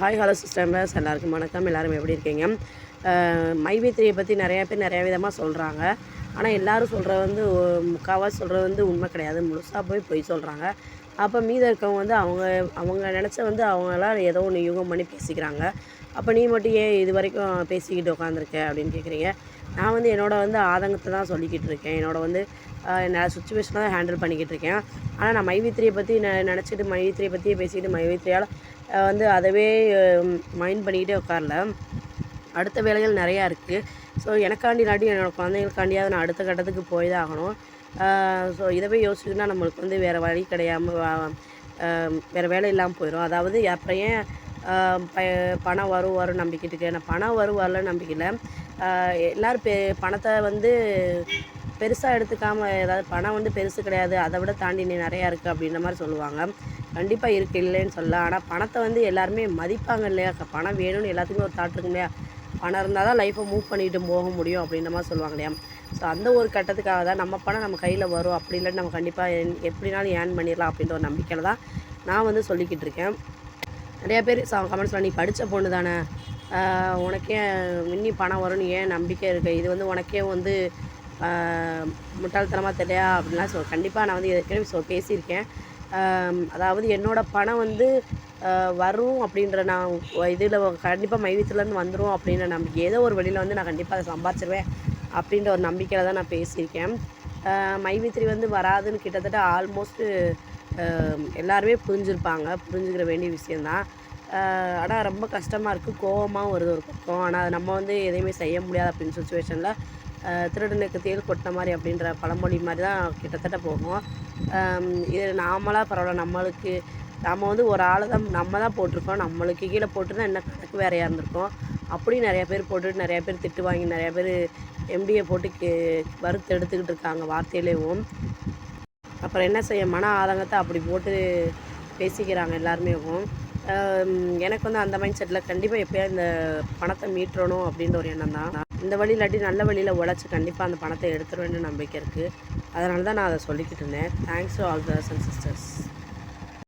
Hi hello sisters எல்லாருக்கும் வணக்கம். எல்லாரும் எப்படி இருக்கீங்க? மைவேத்திரியை பற்றி நிறையா பேர் நிறையா விதமாக சொல்கிறாங்க ஆனால் எல்லாரும் சொல்கிற வந்து முக்கால்வாசி சொல்கிறது வந்து உண்மை கிடையாது. முழுசாக போய் பொய் சொல்கிறாங்க அப்போ மீதம் இருக்கவங்க வந்து அவங்க அவங்க நினச்ச வந்து அவங்களாம் ஏதோ ஒன்று யூகம் பண்ணி பேசிக்கிறாங்க. அப்போ நீ மட்டும் ஏன் இது வரைக்கும் பேசிக்கிட்டு உட்காந்துருக்க அப்படின்னு கேட்குறீங்க நான் வந்து என்னோட வந்து ஆதங்கத்தை தான் சொல்லிக்கிட்டு இருக்கேன். என்னோட வந்து நான் சுச்சுவேஷனை தான் ஹேண்டில் பண்ணிக்கிட்டு இருக்கேன். ஆனால் நான் மைவித்திரியை பற்றி நான் நினச்சிட்டு மைவித்திரியை பற்றியே பேசிக்கிட்டு மைவித்திரியால் வந்து அதவே மைண்ட் பண்ணிக்கிட்டே உட்காரல அடுத்த வேலைகள் நிறையா இருக்குது ஸோ எனக்காண்டி இல்லாட்டி என்னோடய குழந்தைங்களுக்காண்டியாவது நான் அடுத்த கட்டத்துக்கு போய் தான் ஆகணும். ஸோ இதை போய் யோசிச்சுக்கிட்டா நம்மளுக்கு வந்து வேறு வழி கிடையாமல் வேறு வேலை இல்லாமல் போயிடும் அதாவது அப்புறம் ஏன் ப பணம் வரும் வரும் நம்பிக்கிட்டு இருக்கு நான் பணம் வரும் வரல நம்பிக்கையில் எல்லோரும் பெ பணத்தை வந்து பெருசாக எடுத்துக்காமல் ஏதாவது பணம் வந்து பெருசு கிடையாது. அதை விட தாண்டி நீ நிறையா இருக்குது அப்படின்ற மாதிரி சொல்லுவாங்க. கண்டிப்பாக இருக்குது இல்லைன்னு சொல்லலாம். ஆனால் பணத்தை வந்து எல்லாருமே மதிப்பாங்க இல்லையா? பணம் வேணும்னு எல்லாத்துக்குமே ஒரு தாட் இருக்கும் இல்லையா? பணம் இருந்தால் தான் லைஃப்பை மூவ் பண்ணிட்டு போக முடியும் அப்படின்ற மாதிரி சொல்லுவாங்க இல்லையா? ஸோ அந்த ஒரு கட்டத்துக்காக தான் நம்ம பணம் நம்ம கையில் வரும். அப்படி இல்லை நம்ம கண்டிப்பாக எப்படினாலும் ஏர்ன் பண்ணிடலாம் அப்படின்ற ஒரு நம்பிக்கையில் தான் நான் வந்து சொல்லிக்கிட்டு இருக்கேன். நிறைய பேர் கமெண்ட்ஸில் நீ படித்த பொண்ணு தானே? உனக்கே இன்னி பணம் வரும்னு ஏன் நம்பிக்கை இருக்குது இது வந்து உனக்கே வந்து முட்டாள்தனமாக தெரியா? அப்படின்லாம் சொல் கண்டிப்பாக நான் வந்து ஏற்கனவே சொல் பேசியிருக்கேன். அதாவது என்னோடய பணம் வந்து வரும் அப்படின்ற நான் இதில் கண்டிப்பாக மைவீத்துலேருந்து வந்துடும் அப்படின்ற நம்பிக்கை ஏதோ ஒரு வழியில் வந்து நான் கண்டிப்பாக அதை சம்பாதிச்சிருவேன் அப்படின்ற ஒரு நம்பிக்கையில் தான் நான் பேசியிருக்கேன். மைவித்திரி வந்து வராதுன்னு கிட்டத்தட்ட ஆல்மோஸ்ட்டு எல்லாருமே புரிஞ்சுருப்பாங்க புரிஞ்சுக்கிற வேண்டிய விஷயந்தான் ஆனால் ரொம்ப கஷ்டமாக இருக்குது கோவமாகவும் வருது ஒரு பக்கம். ஆனால் நம்ம வந்து எதையுமே செய்ய முடியாது அப்படின்னு சுச்சுவேஷனில் திருடனுக்கு தேல் கொட்டின மாதிரி அப்படின்ற பழமொழி மாதிரி தான் கிட்டத்தட்ட போகும். இது நாமளாக பரவாயில்ல நம்மளுக்கு நம்ம வந்து ஒரு ஆளை தான் நம்ம தான் போட்டிருக்கோம். நம்மளுக்கு கீழே போட்டுருந்தா என்ன கணக்கு வேறையாக இருந்திருக்கோம். அப்படியும் நிறையா பேர் போட்டுட்டு நிறையா பேர் திட்டு வாங்கி நிறையா பேர் எம்டியை போட்டு கே வறுத்து எடுத்துக்கிட்டு இருக்காங்க வார்த்தையிலேயும் அப்புறம் என்ன செய்ய மன ஆதங்கத்தை அப்படி போட்டு பேசிக்கிறாங்க எல்லாருமே எனக்கு வந்து அந்த மைண்ட் செட்டில் கண்டிப்பாக எப்போயா இந்த பணத்தை மீட்டுறணும் அப்படின்ற ஒரு எண்ணம் தான். இந்த வழியில் இல்லாட்டி நல்ல வழியில் உழைச்சி கண்டிப்பாக அந்த பணத்தை எடுத்துருவேன்னு நம்பிக்கை இருக்குது அதனால தான் நான் அதை சொல்லிக்கிட்டு இருந்தேன். Thanks to all brothers and sisters